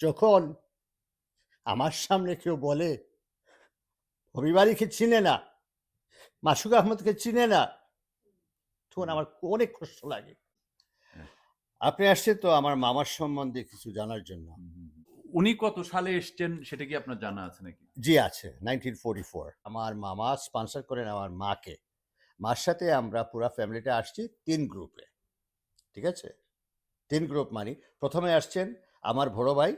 যখন আমার সামনে কেউ বলে হবিবাড়িকে চিনে না? মাসুক আহমদকে চিনে না? তখন আমার অনেক কষ্ট লাগে। হ্যাঁ। আপনি আসছেন তো আমার মামার সম্বন্ধে কিছু জানার জন্য। উনি কত সালে এসছেন সেটা কি আপনার জানা আছে নাকি? জি আছে। Nineteen forty four. আমার মামা স্পন্সর করেন আমার মাকে। মার সাথে আমরা পুরা ফ্যামিলিটা আসছি তিন গ্রুপে। ঠিক আছে? তিন গ্রুপ মানি প্রথমে আসছেন আমার বড় ভাই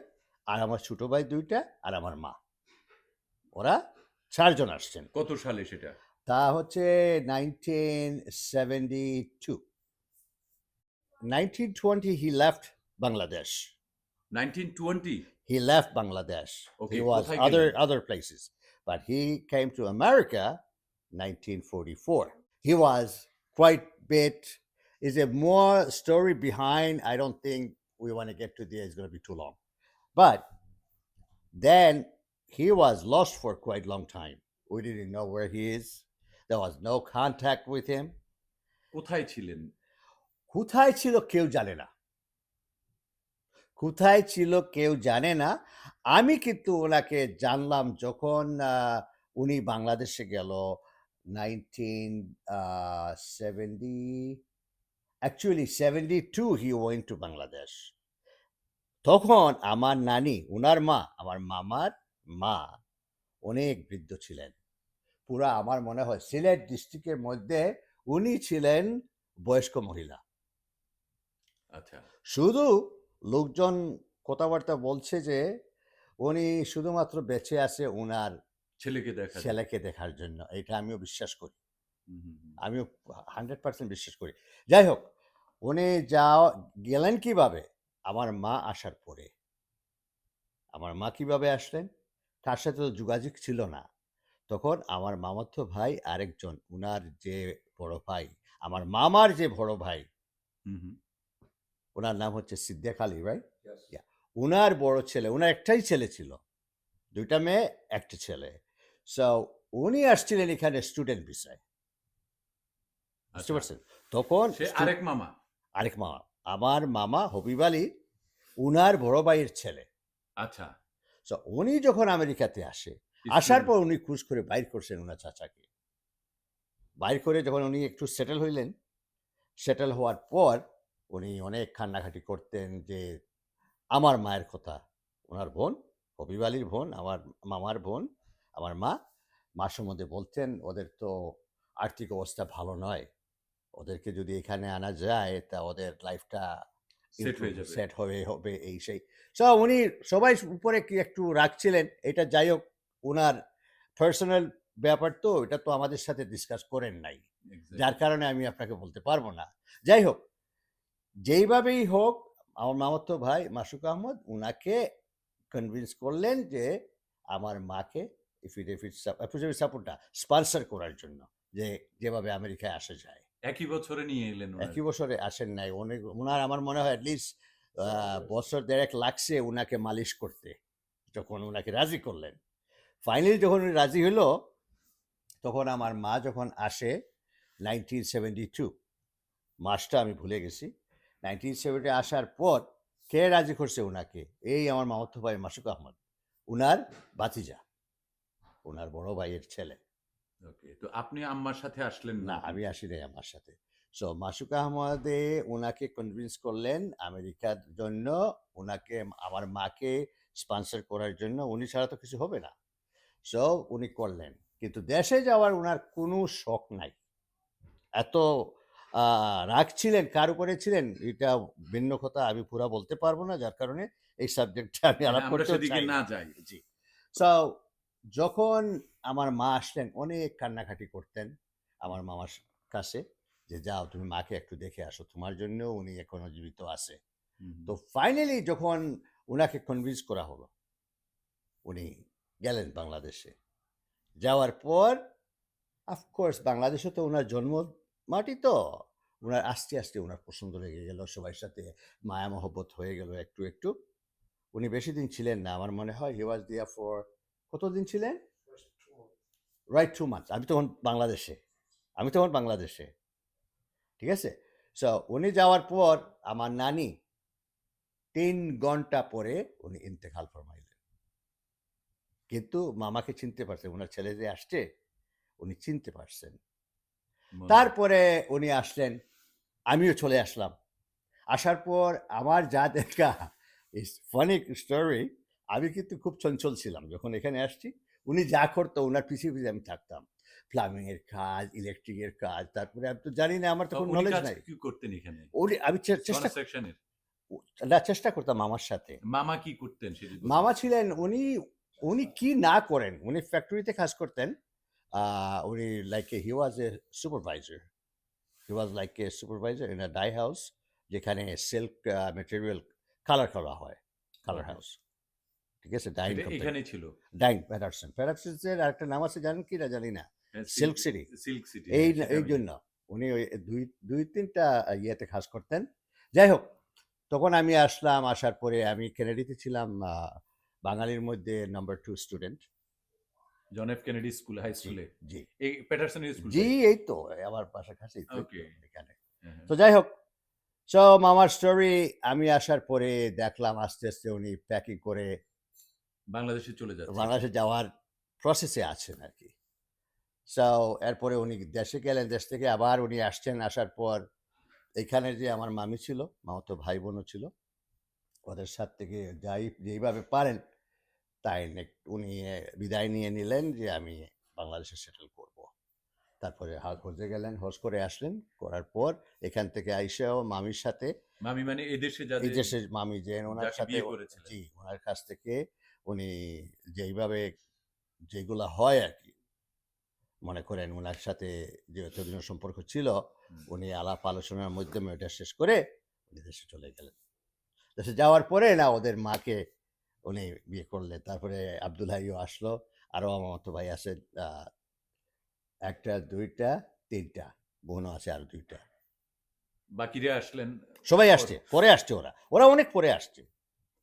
আর আমার ছোট ভাই দুইটা আর আমার মা ওরা চারজন আসছেন কত সালে সেটা তা হচ্ছে nineteen seventy two nineteen twenty he left Bangladesh nineteen twenty he left Bangladesh. Okay, he was other other places, but he came to America 1944. He was quite bit. Is a more story behind? I don't think we want to get to there. It's going to be too long. But then he was lost for quite a long time. We didn't know where he is. There was no contact with him. কোথায় ছিলেন কোথায় ছিল কেউ জানে না কোথায় ছিল কেউ জানে না আমি কিন্তু ওনাকে জানলাম যখন উনি বাংলাদেশে গেল nineteen seventy actually seventy two he went to Bangladesh তখন আমার নানি ওনার মা আমার মামার মা অনেক বৃদ্ধ ছিলেন। পুরা আমার মনে হয় সিলেট ডিস্ট্রিক্টের মধ্যে উনি ছিলেন বয়স্ক মহিলা। আচ্ছা। শুধু লোকজন কথাবার্তা বলছে যে উনি শুধুমাত্র বেঁচে আছে ওনার ছেলেকে দেখা ছেলেকে দেখার জন্য এটা আমিও বিশ্বাস করি। আমিও হান্ড্রেড পার্সেন্ট বিশ্বাস করি। যাই হোক উনি যা গেলেন কীভাবে? আমার মা আসার পরে। আমার মা কীভাবে আসলেন? তার সাথে তো যোগাযোগ ছিল না। তখন আমার মামাতো ভাই আরেকজন উনার যে বড় ভাই আমার মামার যে বড় ভাই। ওনার নাম হচ্ছে সিদ্দিক আলী রাইট উনার বড় ছেলে উনার একটাই ছেলে ছিল। দুইটা মেয়ে একটা ছেলে। সো উনি আসছিলেন এখানে স্টুডেন্ট বিষয় বুঝতে আচ্ছা। পারছেন? তখন আরেক মামা? আরেক মামা। আমার মামা হবিব আলী উনার বড় ভাইয়ের ছেলে। আচ্ছা। তো উনি যখন আমেরিকাতে আসে আসার পর উনি খুশ করে বাইর করছেন ওনার চাচাকে। বাইর করে যখন উনি একটু সেটেল হইলেন সেটেল হওয়ার পর উনি অনেক কান্নাকাটি করতেন যে আমার মায়ের কথা ওনার বোন হবিব আলীর বোন আমার মামার বোন আমার মা মাসের মধ্যে বলতেন ওদের তো আর্থিক অবস্থা ভালো নয়। ওদেরকে যদি এখানে আনা যায় তা ওদের লাইফটা Set হয়ে যাবে। সেট হয়ে হবে এই সেই। সো উনি সবাই উপরে কি একটু রাখছিলেন এটা যাই হোক ওনার পার্সোনাল ব্যাপার তো এটা তো আমাদের সাথে ডিসকাস করেন নাই। যার কারণে আমি আপনাকে বলতে পারব না। যাই হোক যেইভাবেই হোক আমার মামাতো ভাই মাসুক আহমদ উনাকে কনভিন্স করলেন যে আমার মাকে এফিডেভিট সাপোর্টটা স্পন্সর করার জন্য যে যেভাবে আমেরিকায় আসা যায়। একই বছরে নিয়ে এলেন একই বছরে আসেন নাই। অনেক ওনার আমার মনে হয় অ্যাটলিস্ট বছর দেড়েক লাগছে ওনাকে মালিশ করতে। যখন ওনাকে রাজি করলেন। ফাইনালি যখন উনি রাজি হলো তখন আমার মা যখন আসে নাইনটিন সেভেন্টি টু মাসটা আমি ভুলে গেছি। নাইনটিন সেভেন্টি আসার পর কে রাজি করছে ওনাকে এই আমার মামাতো ভাই মাসুক আহমদ। উনার বাতিজা ওনার বড় ভাইয়ের ছেলে। Okay, তো আপনি আম্মার সাথে আসলেন না? আমি আসি নাই আমার সাথে। সো মাসুক আহমদে ওনাকে কনভিন্স করলেন আমেরিকার জন্য ওনাকে আমার মাকে স্পন্সর করার জন্য। উনি ছাড়া তো কিছু হবে না। সো উনি করলেন। কিন্তু দেশে যাওয়ার ওনার কোনো শখ নাই। এত আহ, রাগ ছিলেন কার উপরে ছিলেন এটা ভিন্ন কথা আমি পুরা বলতে পারব না যার কারণে এই সাবজেক্টটা আমি হ্যাঁ, আলাপ করতে না যাই। জি। সো যখন আমার মা আসলেন অনেক কান্নাকাটি করতেন আমার মামার কাছে যে যাও তুমি মাকে একটু দেখে আসো তোমার জন্য উনি এখনও জীবিত আছে। তো ফাইনালি যখন ওনাকে কনভিন্স করা হলো উনি গেলেন বাংলাদেশে। যাওয়ার পর অফকোর্স বাংলাদেশে তো ওনার জন্ম মাটি তো। ওনার আস্তে আস্তে ওনার পছন্দ লেগে গেল সবার সাথে মায়া মহব্বত হয়ে গেল একটু একটু। উনি বেশি দিন ছিলেন না আমার মনে হয় হি ওয়াজ দিয়া ফর কতদিন ছিলেন? রাইট টু মান্থস আমি তখন বাংলাদেশে। আমি তখন বাংলাদেশে। ঠিক আছে? সো উনি যাওয়ার পর আমার নানি তিন ঘণ্টা পরে উনি ইন্তেকাল ফরমাইলেন। কিন্তু মামাকে চিনতে পারছেন ওনার ছেলে যে আসছে উনি চিনতে পারছেন। তারপরে উনি আসলেন আমিও চলে আসলাম। আসার পর আমার যা দেখা ইস ফানি স্টোরি আমি কিন্তু খুব চঞ্চল ছিলাম। যখন এখানে আসছি উনি যা করতো ওনার পিছিয়ে পিছিয়ে আমি থাকতাম। প্লাম্বিং এর কাজ ইলেকট্রিকের কাজ তারপরে আমি তো জানি না আমার তো তো কোনো নলেজ নাই। কি করতেন এখানে? উনি আমি চেষ্টা কনস্ট্রাকশনের না চেষ্টা করতাম মামার সাথে। মামা কি করতেন মামা ছিলেন উনি উনি কি না করেন উনি ফ্যাক্টরিতে কাজ করতেন। আহ, উনি like he was a supervisor he was like a supervisor in a dye house যেখানে সিল্ক মেটেরিয়াল কালার করা হয় কালার হাউস ঠিক আছে? ডাইং এখানে ছিল। ডাইং প্যাটারসন প্যাটারসনের আরেকটা নাম আছে জানেন কি? না জানি না। সিল্ক সিটি সিল্ক সিটি এই এই জন্য উনি ওই দুই দুই তিনটা ইয়েতে কাজ করতেন। যাই হোক তখন আমি আসলাম আসার পরে আমি কেনেডিতে ছিলাম বাঙালির মধ্যে number two student John F Kennedy school high স্কুলে জি। এই প্যাটারসনের স্কুল জি এই তো আমার পাশাপাশি। তো এখানে। হ্যাঁ, তো যাই হোক সো মামার স্টোরি আমি আসার পরে দেখলাম আস্তে আস্তে উনি প্যাকিং করে বাংলাদেশে চলে যাচ্ছে। বাংলাদেশে যাওয়ার প্রসেসে আছেন আর কি সো এরপরে উনি দেশে গেলেন দেশ থেকে আবার উনি আসছেন আসার পর এখানে যে আমার মামি ছিল মামাতো ভাই বোনও ছিল ওদের সাথ থেকে যাই যেইভাবে পারেন তাই উনি বিদায় নিয়ে নিলেন যে আমি বাংলাদেশে সেটেল করব। তারপরে হজে গেলেন হজ করে আসলেন করার পর এখান থেকে আইসাও মামির সাথে মামি মানে এই দেশে এই যাদের মামি যে ওনার সাথে জি ওনার কাছ থেকে উনি যেইভাবে যেগুলা হয় আর কি মনে করেন ওনার সাথে যে এতদিনের সম্পর্ক ছিল উনি আলাপ আলোচনার মাধ্যমে ওটা শেষ করে উনি দেশে চলে গেলেন। দেশে যাওয়ার পরে না ওদের মাকে উনি বিয়ে করলেন। তারপরে আব্দুল হাইও আসলো আরও আমার মতো ভাই আছে একটা দুইটা তিনটা বোনও আছে আর দুইটা। বাকিরা আসলেন সবাই আসছে পরে আসছে ওরা। ওরা অনেক পরে আসছে।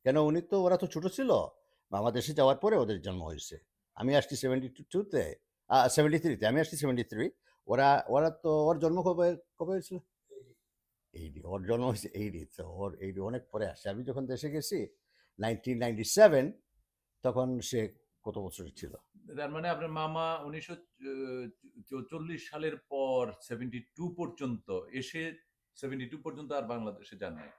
কেন উনি তো ওরা তো ছোট ছিল। মামা দেশে যাওয়ার পরে ওদের জন্ম হয়েছে। আমি আসছি সেভেন্টি টুতে সেভেন্টি থ্রিতে আমি আসছি সেভেন্টি থ্রি ওরা ওরা তো ওর জন্ম কবে কবে হয়েছিল? এইডি ওর জন্ম হয়েছে এইডি তো ওর এইডি অনেক পরে আসছে। আমি যখন দেশে গেছি নাইনটিন নাইনটি সেভেন তখন সে কত বছরের ছিল? তার মানে আপনার মামা উনিশশো চল্লিশ সালের পর সেভেন্টি টু পর্যন্ত এসে সেভেন্টি টু পর্যন্ত আর বাংলাদেশে যান নাই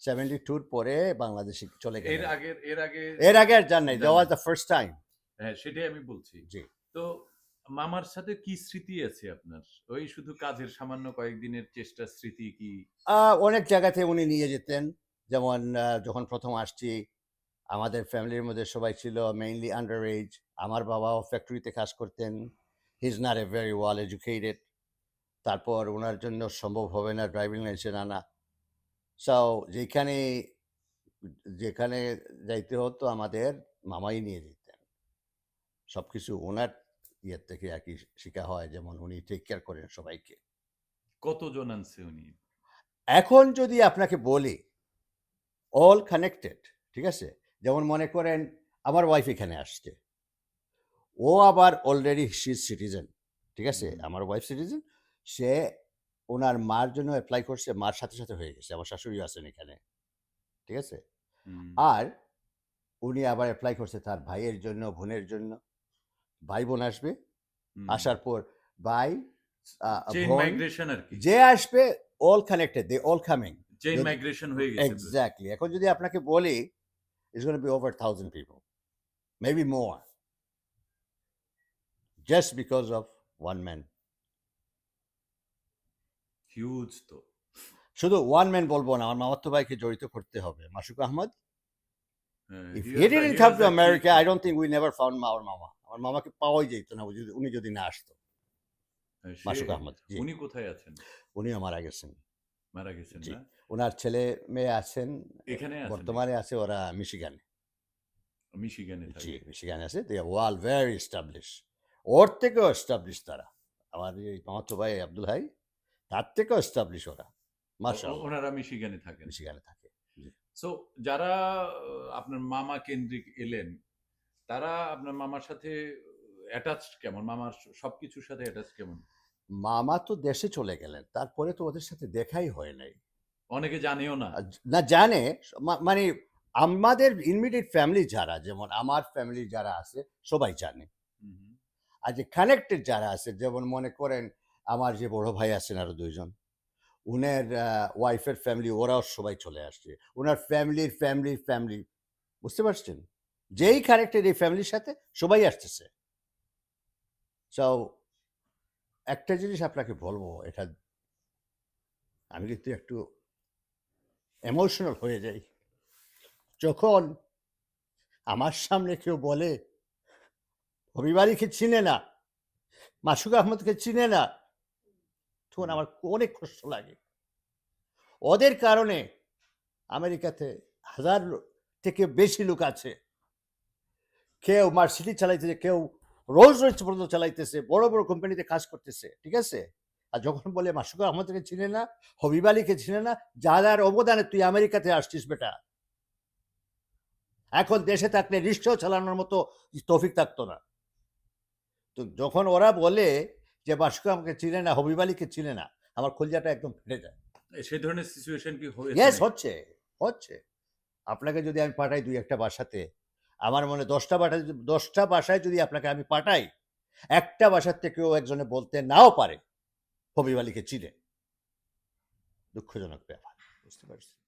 সেভেন্টি টুর পরে বাংলাদেশে চলে এর গেলেন। আগের এর আগে এর আগে আর জান নাই দেওয়া নাই। দ্য ফার্স্ট টাইম হ্যাঁ সেটাই আমি বলছি। জি। তো মামার সাথে কি স্মৃতি আছে আপনার? ওই শুধু কাজের সামান্য কয়েকদিনের চেষ্টা স্মৃতি কি? অনেক জায়গাতে উনি নিয়ে যেতেন। যেমন যখন প্রথম আসছি আমাদের ফ্যামিলির মধ্যে সবাই ছিল মেইনলি আন্ডার এজ আমার বাবাও ফ্যাক্টরিতে কাজ করতেন। He is not a very well educated তারপর ওনার জন্য সম্ভব হবে না ড্রাইভিং লাইসেন্স আনা। সো যেখানে যেখানে যাইতে হতো আমাদের মামাই নিয়ে যেতেন। সব কিছু ওনার ইয়ের থেকে আর কি শেখা হয় যেমন উনি টেক কেয়ার করেন সবাইকে। কতজন আনছে উনি? এখন যদি আপনাকে বলি অল কানেক্টেড ঠিক আছে? যেমন মনে করেন আমার ওয়াইফ এখানে আসছে। ও আবার অলরেডি শি সিটিজেন ঠিক আছে? আমার ওয়াইফ সিটিজেন সে ওনার মার জন্য অ্যাপ্লাই করছে মার সাথে সাথে হয়ে গেছে। আমার শাশুড়ি আছেন এখানে। ঠিক আছে? আর উনি আবার অ্যাপ্লাই করছে তার ভাইয়ের জন্য বোনের জন্য। ভাই বোন আসবে আসার পর ভাই যে আসবে all connected they all coming chain migration হয়ে গেছে Exactly. এখন যদি আপনাকে বলি going to be over thousand people, maybe more, just because of one man. Huge তো। শুধু ওয়ান ম্যান বলব না আমার মামাতো ভাইকে জড়িত করতে হবে। Masuk Ahmad? was to the America key- I don't think we never found our মামা আমার মামাকে পাওয়াই যেত না যদি- উনি যদি না আসতো। হ্যাঁ, মাসুক আহমদ উনি কোথায় আছেন? মারা গেছেন। মারা গেছেন। না? ওনার ছেলে মেয়ে আছেন এখানে বর্তমানে আছে ওরা মিশিগানে। মিশিগানে জি থাকে। মিশিগানে আছে দে ওয়াল ভেরি এস্টাবলিশ ওর থেকেও এস্টাবলিশ তারা। আমার এই মামাতো ভাই আব্দুল হাই তার থেকেও এস্টাবলিশ ওরা। ও- ওনারা মিশিগানে থাকেন। মিশিগানে থাকে। সো যারা আপনার মামা কেন্দ্রিক এলেন তারা আপনার মামার সাথে অ্যাটাচ কেমন? মামার সব কিছুর সাথে অ্যাটাচ কেমন? মামা তো দেশে চলে গেলেন তারপরে তো ওদের সাথে দেখাই হয় নাই। অনেকে জানেও না। না জানে। মানে আমাদের ইমিডিয়েট ফ্যামিলি যারা যেমন আমার ফ্যামিলি যারা আছে সবাই জানে। আর যে কানেক্টেড যারা আছে যেমন মনে করেন আমার যে বড় ভাই আছেন আরও ২ জন। উনার ওয়াইফের ফ্যামিলি ওরাও সবাই চলে আসছে। উনার ফ্যামিলির, ফ্যামিলির, ফ্যামিলি বুঝতে পারছেন? যেই কানেক্টেড এই ফ্যামিলির সাথে সবাই আসতেছে। সো একটা জিনিস আপনাকে বলব এটা আমি কিন্তু একটু এমোশনাল হয়ে যাই। যখন আমার সামনে কেউ বলে, হবিবাড়িকে চিনে না, মাসুক আহমদকে চিনে না, তখন আমার অনেক কষ্ট লাগে। ওদের কারণে আমেরিকাতে হাজার থেকে বেশি লোক আছে। কেউ মার্সিডিজ চালাইতেছে, কেউ রোলস রয়েস পর্যন্ত চালাইতেছে, বড়, বড় কোম্পানিতে কাজ করতেছে। ঠিক আছে? আর যখন বলে মাসুক আহমদকে চিনে না, হবিব আলীকে চিনে না, যার অবদানে তুই আমেরিকাতে আসছিস বেটা। এখন দেশে থাকলে রিক্সাও চালানোর মতো তৌফিক থাকতো না। তো যখন ওরা বলে যে মাসুক আমাকে চিনে না, হবিব আলীকে চিনে না, আমার কলিজাটা একদম ফেটে যায়। সেই ধরনের সিচুয়েশন কি ইয়েস হচ্ছে, হচ্ছে। আপনাকে যদি আমি পাঠাই দুই একটা বাসাতে, আমার মনে ১০ টা বাসায় ১০ টা বাসায় যদি আপনাকে আমি পাঠাই, একটা বাসার থেকেও একজনে বলতে নাও পারে, হবিব আলীকে চিনে। দুঃখজনক ব্যাপার। বুঝতে পারছেন?